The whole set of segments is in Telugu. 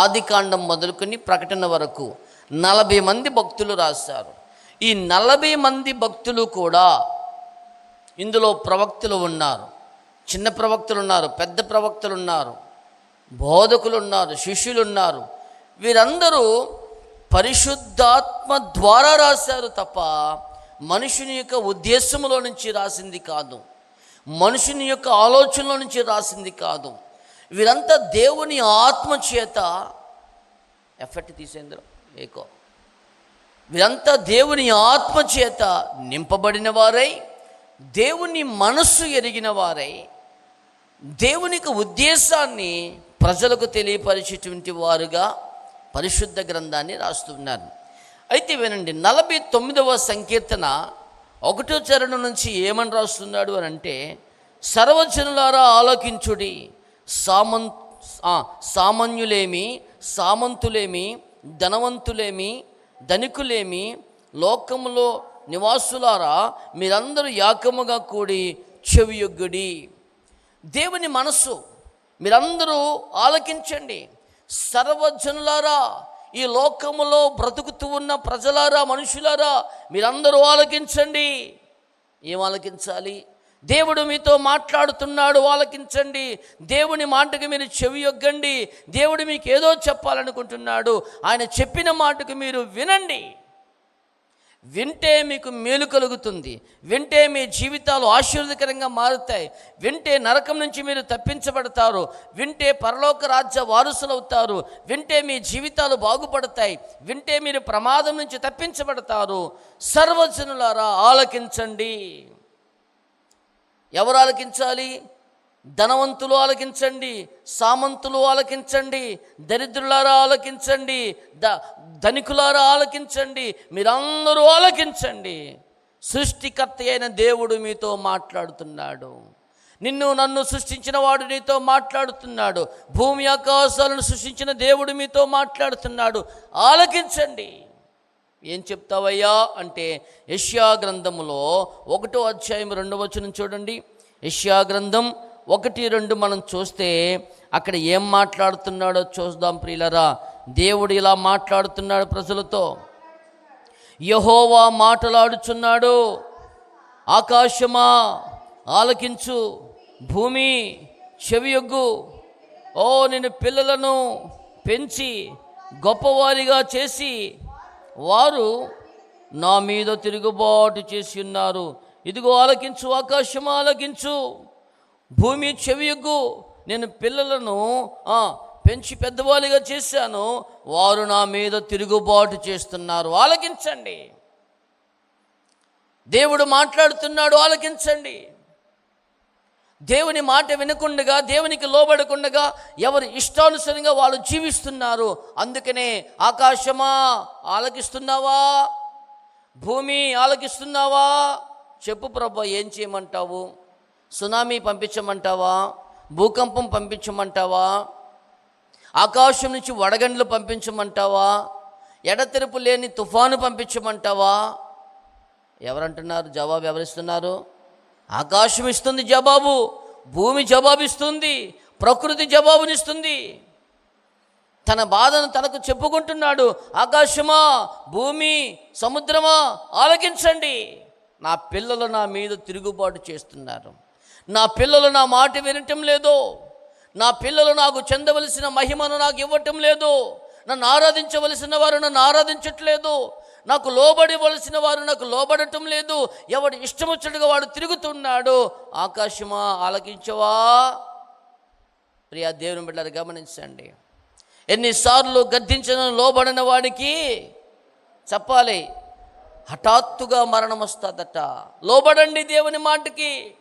ఆదికాండం మొదలుకొని ప్రకటన వరకు నలభై మంది భక్తులు రాశారు. ఈ నలభై మంది భక్తులు కూడా ఇందులో ప్రవక్తలు ఉన్నారు. చిన్న ప్రవక్తలు ఉన్నారు పెద్ద ప్రవక్తలు ఉన్నారు బోధకులు ఉన్నారు శిష్యులు ఉన్నారు. వీరందరూ పరిశుద్ధాత్మ ద్వారా రాశారు తప్ప మనుషుని యొక్క ఉద్దేశంలో నుంచి రాసింది కాదు. మనుషుని యొక్క ఆలోచనలో నుంచి రాసింది కాదు. వీరంతా దేవుని ఆత్మ చేత ఎఫెక్ట్ తీసేందులో ఏకో. వీరంతా దేవుని ఆత్మ చేత నింపబడిన వారై దేవుని మనస్సు ఎరిగిన వారై దేవునికి ఉద్దేశాన్ని ప్రజలకు తెలియపరిచేటువంటి వారుగా పరిశుద్ధ గ్రంథాన్ని రాస్తున్నారు అయితే వినండి నలభై తొమ్మిదవ సంకీర్తన ఒకటో చరణం నుంచి ఏమని రాస్తున్నాడు అని అంటే సర్వజనులారా ఆలోకించుడి సామం సామాన్యులేమి సామంతులేమి ధనవంతులేమి ధనికులేమి లోకములో నివాసులారా మీరందరూ యాకముగా కూడి చెవియొగ్గుడి. దేవుని మనస్సు మీరందరూ ఆలకించండి. సర్వజనులారా ఈ లోకములో బ్రతుకుతూ ఉన్న ప్రజలారా మనుషులారా మీరందరూ ఆలకించండి. ఏం ఆలకించాలి? దేవుడు మీతో మాట్లాడుతున్నాడు ఆలకించండి. దేవుని మాటకు మీరు చెవి యొగ్గండి. దేవుడు మీకు ఏదో చెప్పాలనుకుంటున్నాడు. ఆయన చెప్పిన మాటకు మీరు వినండి. వింటే మీకు మేలు కలుగుతుంది. వింటే మీ జీవితాలు ఆశీర్వదకరంగా మారుతాయి. వింటే నరకం నుంచి మీరు తప్పించబడతారు. వింటే పరలోక రాజ్య వారసులవుతారు. వింటే మీ జీవితాలు బాగుపడతాయి. వింటే మీరు ప్రమాదం నుంచి తప్పించబడతారు. సర్వజనులారా ఆలకించండి. ఎవరు ఆలకించాలి? ధనవంతులు ఆలకించండి సామంతులు ఆలకించండి దరిద్రులారా ఆలకించండి ద ధనికులారా ఆలకించండి మీరందరూ ఆలకించండి. సృష్టికర్త అయిన దేవుడు మీతో మాట్లాడుతున్నాడు. నిన్ను నన్ను సృష్టించిన వాడు నీతో మాట్లాడుతున్నాడు. భూమి ఆకాశాలను సృష్టించిన దేవుడు మీతో మాట్లాడుతున్నాడు. ఆలకించండి. ఏం చెప్తావయ్యా అంటే యష్యా గ్రంథములో ఒకటో అధ్యాయం రెండవ వచనం చూడండి. యష్యా గ్రంథం ఒకటి రెండు మనం చూస్తే అక్కడ ఏం మాట్లాడుతున్నాడో చూద్దాం ప్రియులరా. దేవుడు ఇలా మాట్లాడుతున్నాడు ప్రజలతో. యహోవా మాటలాడుచున్నాడు. ఆకాశమా ఆలకించు. భూమి చెవియొగ్గు. ఓ నేను పిల్లలను పెంచి గొప్పవారిగా చేసి వారు నా మీద తిరుగుబాటు చేసి ఉన్నారు. ఇదిగో ఆలకించు ఆకాశం ఆలకించు. భూమి చెవియగ్గు. నేను పిల్లలను పెంచి పెద్దవాళ్ళుగా చేశాను. వారు నా మీద తిరుగుబాటు చేస్తున్నారు. ఆలకించండి. దేవుడు మాట్లాడుతున్నాడు ఆలకించండి. దేవుని మాట వినకుండగా దేవునికి లోబడకుండగా ఎవరు ఇష్టానుసరంగా వాళ్ళు జీవిస్తున్నారు. అందుకనే ఆకాశమా ఆలకిస్తున్నావా? భూమి ఆలకిస్తున్నావా? చెప్పు ప్రభు ఏం చేయమంటావు? సునామీ పంపించమంటావా? భూకంపం పంపించమంటావా? ఆకాశం నుంచి వడగండ్లు పంపించమంటావా? ఎడతెరుపు లేని తుఫాను పంపించమంటావా? ఎవరంటున్నారు? జవాబు ఎవరిస్తున్నారు? ఆకాశం ఇస్తుంది జవాబు భూమి జవాబిస్తుంది ప్రకృతి జవాబునిస్తుంది. తన బాధను తనకు చెప్పుకుంటున్నాడు ఆకాశమా భూమి సముద్రమా ఆలకించండి. నా పిల్లలు నా మీద తిరుగుబాటు చేస్తున్నారు. నా పిల్లలు నా మాట వినటం లేదు. నా పిల్లలు నాకు చెందవలసిన మహిమను నాకు ఇవ్వటం లేదు. నన్ను ఆరాధించవలసిన వారు నన్ను ఆరాధించట్లేదు. నాకు లోబడివలసిన వారు నాకు లోబడటం లేదు. ఎవడు ఇష్టం వచ్చినట్టుగా వాడు తిరుగుతున్నాడు. ఆకాశమా ఆలకించవా? ప్రియా దేవుని బిడ్డలు గమనించండి. ఎన్నిసార్లు గద్దించిన లోబడిన వాడికి చెప్పాలి హఠాత్తుగా మరణం వస్తుందట. లోబడండి దేవుని మాటకి.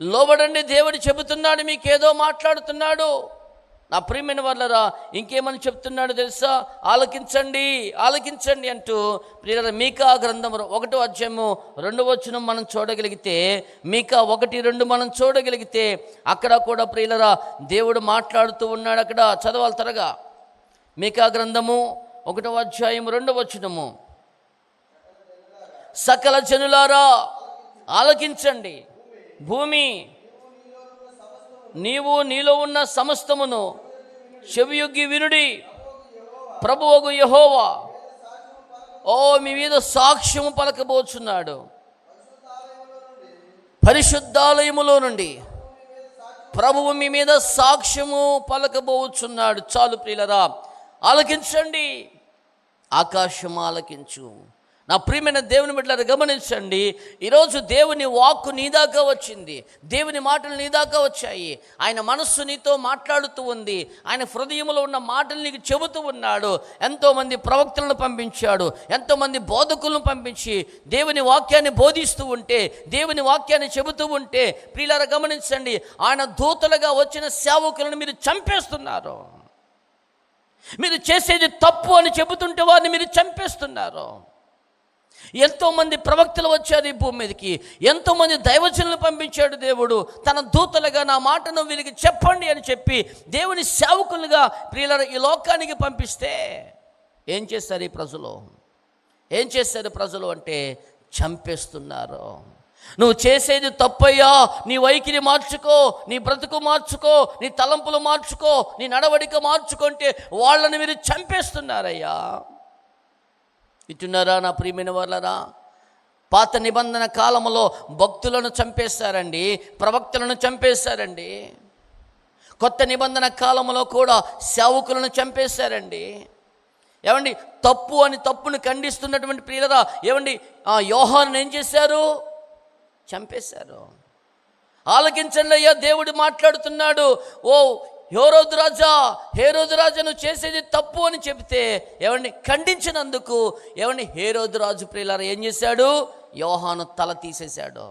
లోబడండి దేవుడు చెబుతున్నాడు మీకేదో మాట్లాడుతున్నాడు. నా ప్రియమైన వాళ్ళరా ఇంకేమని చెప్తున్నాడు తెలుసా? ఆలకించండి ఆలకించండి అంటూ ప్రియుల మీకా గ్రంథం ఒకటో అధ్యాయము రెండవ వచనం మనం చూడగలిగితే మీకా ఒకటి రెండు మనం చూడగలిగితే అక్కడ కూడా ప్రియులరా దేవుడు మాట్లాడుతూ ఉన్నాడు అక్కడ. చదవాలి త్వరగా. మీకా గ్రంథము ఒకటో అధ్యాయం రెండవ వచనము. సకల జనులారా ఆలకించండి. భూమి నీవు నీలో ఉన్న సమస్తమును చెవియొగ్గి వినుడి. ప్రభువగు యహోవా ఓ మీ మీద సాక్ష్యము పలకబోచున్నాడు. పరిశుద్ధాలయములో నుండి ప్రభువు మీ మీద సాక్ష్యము పలకబోచున్నాడు. చాలు ప్రియులరా ఆలకించండి. ఆకాశం ఆలకించు. నా ప్రియమైన దేవుని బిడ్డలు గమనించండి. ఈరోజు దేవుని వాక్కు నీదాకా వచ్చింది. దేవుని మాటలు నీదాకా వచ్చాయి. ఆయన మనస్సు నీతో మాట్లాడుతూ ఉంది. ఆయన హృదయంలో ఉన్న మాటలు నీకు చెబుతూ ఉన్నాడు. ఎంతోమంది ప్రవక్తలను పంపించాడు. ఎంతోమంది బోధకులను పంపించి దేవుని వాక్యాన్ని బోధిస్తూ ఉంటే దేవుని వాక్యాన్ని చెబుతూ ఉంటే ప్రియులారా గమనించండి. ఆయన దూతలుగా వచ్చిన సేవకులను మీరు చంపేస్తున్నారు. మీరు చేసేది తప్పు అని చెబుతుంటే వారిని మీరు చంపేస్తున్నారు. ఎంతోమంది ప్రవక్తలు వచ్చారు ఈ భూమి మీదకి. ఎంతోమంది దైవజనులు పంపించాడు దేవుడు. తన దూతలుగా నా మాటను వీరికి చెప్పండి అని చెప్పి దేవుని సేవకులుగా ప్రియుల ఈ లోకానికి పంపిస్తే ఏం చేస్తారు ఈ ప్రజలు? ఏం చేస్తారు ప్రజలు అంటే చంపేస్తున్నారు. నువ్వు చేసేది తప్పయ్యా. నీ వైఖరి మార్చుకో. నీ బ్రతుకు మార్చుకో. నీ తలంపులు మార్చుకో. నీ నడవడిక మార్చుకుంటే వాళ్ళని మీరు చంపేస్తున్నారయ్యా. ఇటున్నారా నా ప్రియమైన వాళ్ళరా పాత నిబంధన కాలంలో భక్తులను చంపేశారండి ప్రవక్తలను చంపేశారండి కొత్త నిబంధన కాలంలో కూడా సేవకులను చంపేశారండి ఏమండి తప్పు అని తప్పును ఖండిస్తున్నటువంటి ప్రియులరా ఏమండి ఆ యోహాన్ని ఏం చేశారు? చంపేశారు. ఆలకించండి అయ్యా దేవుడు మాట్లాడుతున్నాడు. ఓ యోరోజు రాజా హేరోదు రాజా నువ్వు చేసేది తప్పు అని చెబితే ఎవరిని ఖండించినందుకు ఏమండి హేరోదు రాజు ప్రియులారా ఏం చేశాడు? యోహాను తల తీసేశాడు.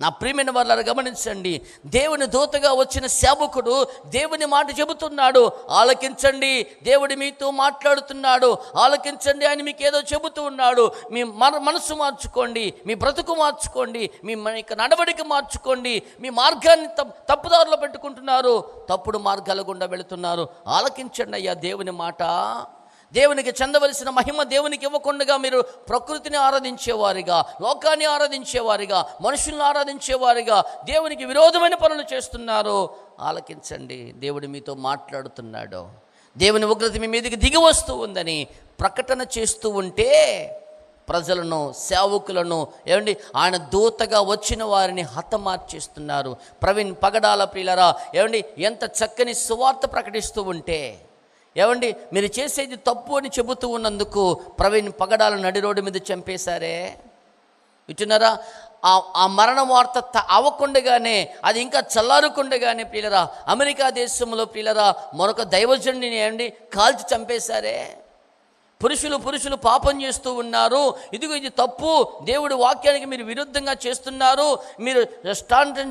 నా ప్రియమైన వాళ్ళని గమనించండి. దేవుని దూతగా వచ్చిన సేవకుడు దేవుని మాట చెబుతున్నాడు. ఆలకించండి. దేవుడి మీతో మాట్లాడుతున్నాడు. ఆలకించండి. ఆయన మీకు ఏదో చెబుతూ ఉన్నాడు. మీ మన మనసు మార్చుకోండి. మీ బ్రతుకు మార్చుకోండి. మీ యొక్క నడవడిక మార్చుకోండి. మీ మార్గాన్ని తప్ తప్పుదారిలో పెట్టుకుంటున్నారు. తప్పుడు మార్గాల గుండా వెళుతున్నారు. ఆలకించండి అయ్యా దేవుని మాట. దేవునికి చెందవలసిన మహిమ దేవునికి ఇవ్వకుండా మీరు ప్రకృతిని ఆరాధించేవారిగా లోకాన్ని ఆరాధించేవారిగా మనుషుల్ని ఆరాధించేవారిగా దేవునికి విరోధమైన పనులు చేస్తున్నారు. ఆలకించండి. దేవుడు మీతో మాట్లాడుతున్నాడు. దేవుని ఉగ్రత మీ మీదకి దిగి వస్తూ ఉందని ప్రకటన చేస్తూ ఉంటే ప్రజలను సేవకులను ఏమండి ఆయన దూతగా వచ్చిన వారిని హతమార్చేస్తున్నారు. ప్రవీణ్ పగడాల ప్రియులరా ఏమండి ఎంత చక్కని సువార్త ప్రకటిస్తూ ఉంటే ఏమండి మీరు చేసేది తప్పు అని చెబుతూ ఉన్నందుకు ప్రవీణ్ పగడాల నడి రోడ్డు మీద చంపేశారే? వింటున్నారా? ఆ ఆ మరణ వార్త అవ్వకుండగానే అది ఇంకా చల్లారకుండగానే ప్రియులరా అమెరికా దేశంలో ప్రియులరా మరొక దైవజుడిని ఏమండి కాల్చి చంపేశారే? పురుషులు పురుషులు పాపం చేస్తూ ఉన్నారు. ఇదిగో ఇది తప్పు. దేవుడి వాక్యానికి మీరు విరుద్ధంగా చేస్తున్నారు. మీరు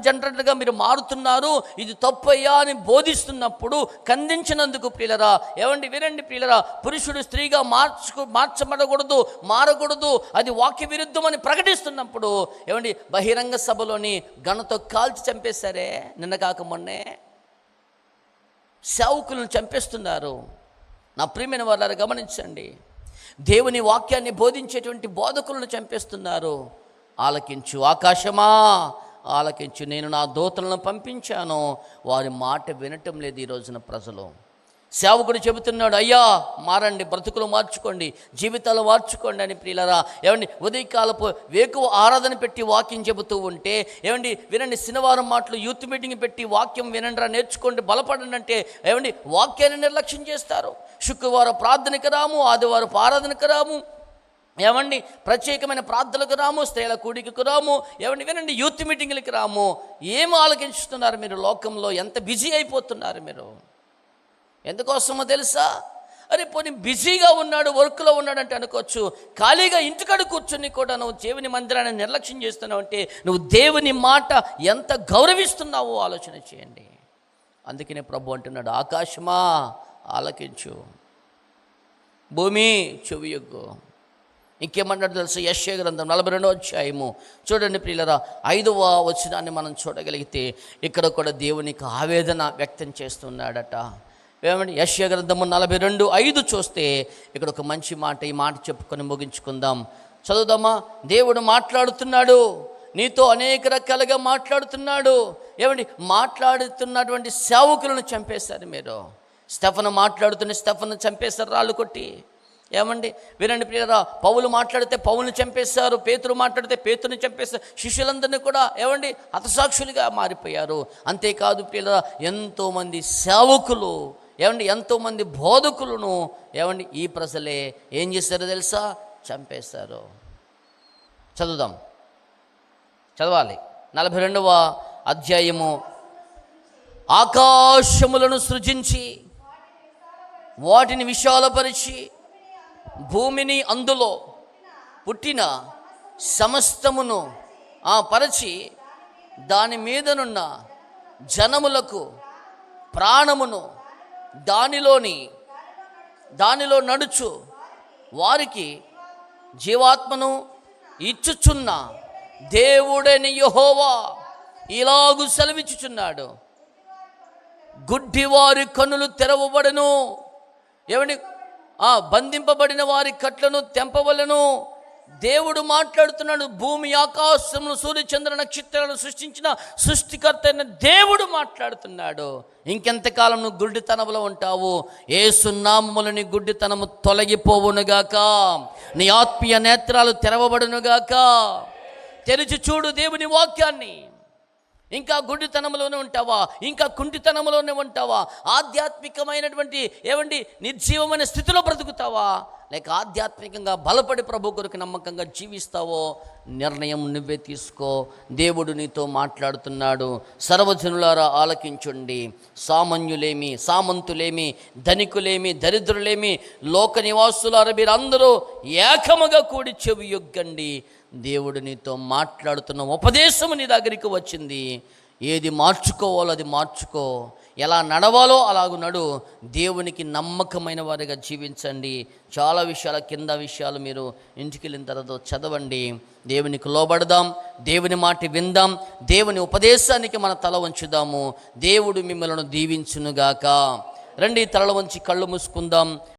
జనరల్గా మీరు మారుతున్నారు. ఇది తప్పు అయ్యా అని బోధిస్తున్నప్పుడు ఖండించినందుకు ప్రియులరా ఏమండి వినండి ప్రియులరా పురుషుడు స్త్రీగా మార్చుకు మార్చబడకూడదు మారకూడదు అది వాక్య విరుద్ధం అని ప్రకటిస్తున్నప్పుడు ఏమండి బహిరంగ సభలోని గణతో కాల్చి చంపేశారే? నిన్న కాక మొన్నే? సేవకులను చంపేస్తున్నారు. నా ప్రియమైన వాళ్ళని గమనించండి. దేవుని వాక్యాన్ని బోధించేటువంటి బోధకులను చంపేస్తున్నారు. ఆలకించు ఆకాశమా ఆలకించు. నేను నా దూతలను పంపించాను. వారి మాట వినటం లేదు ఈ రోజున ప్రజలు. సేవకుడు చెబుతున్నాడు అయ్యా మారండి బ్రతుకులు మార్చుకోండి జీవితాలు మార్చుకోండి అని ప్రియులరా ఏమండి ఉదయకాలపు వేకువ ఆరాధన పెట్టి వాక్యం చెబుతూ ఉంటే ఏమండి వినండి శనివారం మాటలు యూత్ మీటింగ్ పెట్టి వాక్యం వినండిరా నేర్చుకోండి బలపడండి అంటే ఏమండి వాక్యాన్ని నిర్లక్ష్యం చేస్తారు. శుక్రవారం ప్రార్థనకు రాము ఆదివారం ఆరాధనకు రాము ఏమండి ప్రత్యేకమైన ప్రార్థనలకు రాము స్త్రీల కూడికకు రాము ఏమండి వినండి యూత్ మీటింగ్లకి రాము. ఏం ఆలోచించుతున్నారు మీరు లోకంలో? ఎంత బిజీ అయిపోతున్నారు మీరు? ఎందుకోసమో తెలుసా? అరే పోనీ బిజీగా ఉన్నాడు వర్క్లో ఉన్నాడంటే అనుకోవచ్చు. ఖాళీగా ఇంటికాడ కూర్చుని కూడా నువ్వు దేవుని మందిరాన్ని నిర్లక్ష్యం చేస్తున్నావు అంటే నువ్వు దేవుని మాట ఎంత గౌరవిస్తున్నావో ఆలోచన చేయండి. అందుకనే ప్రభు అంటున్నాడు ఆకాశమా ఆలకించు. భూమి చెవియొగ్గు ఇంకేమన్నాడు తెలుసు? యశ్య గ్రంథం నలభై రెండో అధ్యాయము. చూడండి ప్రియులరా ఐదవ వచనాన్ని మనం చూడగలిగితే ఇక్కడ కూడా దేవునికి ఆవేదన వ్యక్తం చేస్తున్నాడట. ఏమండి? యశ్య గ్రంథము నలభై రెండు ఐదు చూస్తే ఇక్కడ ఒక మంచి మాట ఈ మాట చెప్పుకొని ముగించుకుందాం. చదువుదామా? దేవుడు మాట్లాడుతున్నాడు. నీతో అనేక రకాలుగా మాట్లాడుతున్నాడు. ఏమండి? మాట్లాడుతున్నటువంటి సేవకులను చంపేశారు మీరు. స్టెఫను మాట్లాడుతున్న స్టెఫను చంపేశారు రాళ్ళు కొట్టి. ఏమండి? వినండి ప్రియరా పౌలు మాట్లాడితే పౌలను చంపేశారు పేతురు మాట్లాడితే పేతుని చంపేశారు శిష్యులందరినీ కూడా ఏమండి? హతసాక్షులుగా మారిపోయారు. అంతేకాదు ప్రియరా ఎంతోమంది సేవకులు ఏమండి ఎంతోమంది బోధకులను ఏమండి ఈ ప్రజలే ఏం చేశారో తెలుసా? చంపేశారు. చదువుదాం. చదవాలి. నలభై రెండవ అధ్యాయము. ఆకాశములను సృజించి వాటిని విశాలపరిచి భూమిని అందులో పుట్టిన సమస్తమును ఆ పరచి దాని మీదనున్న జనములకు ప్రాణమును దానిలోని దానిలో నడుచు వారికి జీవాత్మను ఇచ్చుచున్న దేవుడని యహోవా ఇలాగు సెలవిచ్చుచున్నాడు. గుడ్డివారి కన్నులు తెరవబడను. ఏమండి ఆ బంధింపబడిన వారి కట్లను తెంపవలను. దేవుడు మాట్లాడుతున్నాడు భూమి ఆకాశమును సూర్యచంద్ర నక్షత్రాలను సృష్టించిన సృష్టికర్త అయిన దేవుడు మాట్లాడుతున్నాడు. ఇంకెంతకాలం నువ్వు గుడ్డితనంలో ఉంటావు? ఏసునామములని గుడ్డితనము తొలగిపోవునుగాక. నీ ఆత్మీయ నేత్రాలు తెరవబడునుగాక. తెరిచి చూడు దేవుని వాక్యాన్ని. ఇంకా గుడ్డితనంలోనే ఉంటావా? ఇంకా కుంటితనంలోనే ఉంటావా? ఆధ్యాత్మికమైనటువంటి ఏమండి నిర్జీవమైన స్థితిలో బ్రతుకుతావా? లేక ఆధ్యాత్మికంగా బలపడి ప్రభు కొరకు నమ్మకంగా జీవిస్తావో? నిర్ణయం నువ్వే తీసుకో. దేవుడు నీతో మాట్లాడుతున్నాడు. సర్వజనులారా ఆలకించుండి. సామాన్యులేమి సామంతులేమి ధనికులేమి దరిద్రులేమి లోక నివాసులారా మీరందరూ ఏకముగా కూడి చెవి యొగ్గండి దేవుడు నీతో మాట్లాడుతున్న ఉపదేశము నీ దగ్గరికి వచ్చింది. ఏది మార్చుకోవాలో అది మార్చుకో. ఎలా నడవాలో అలాగు నడు. దేవునికి నమ్మకమైన వారిగా జీవించండి. చాలా విషయాల కింద విషయాలు మీరు ఇంటికి వెళ్ళిన తర్వాత చదవండి. దేవునికి లోబడదాం. దేవుని మాట విందాం. దేవుని ఉపదేశానికి మన తల వంచుదాము. దేవుడు మిమ్మల్ని దీవించునుగాక. రండి తలల వంచి కళ్ళు మూసుకుందాం.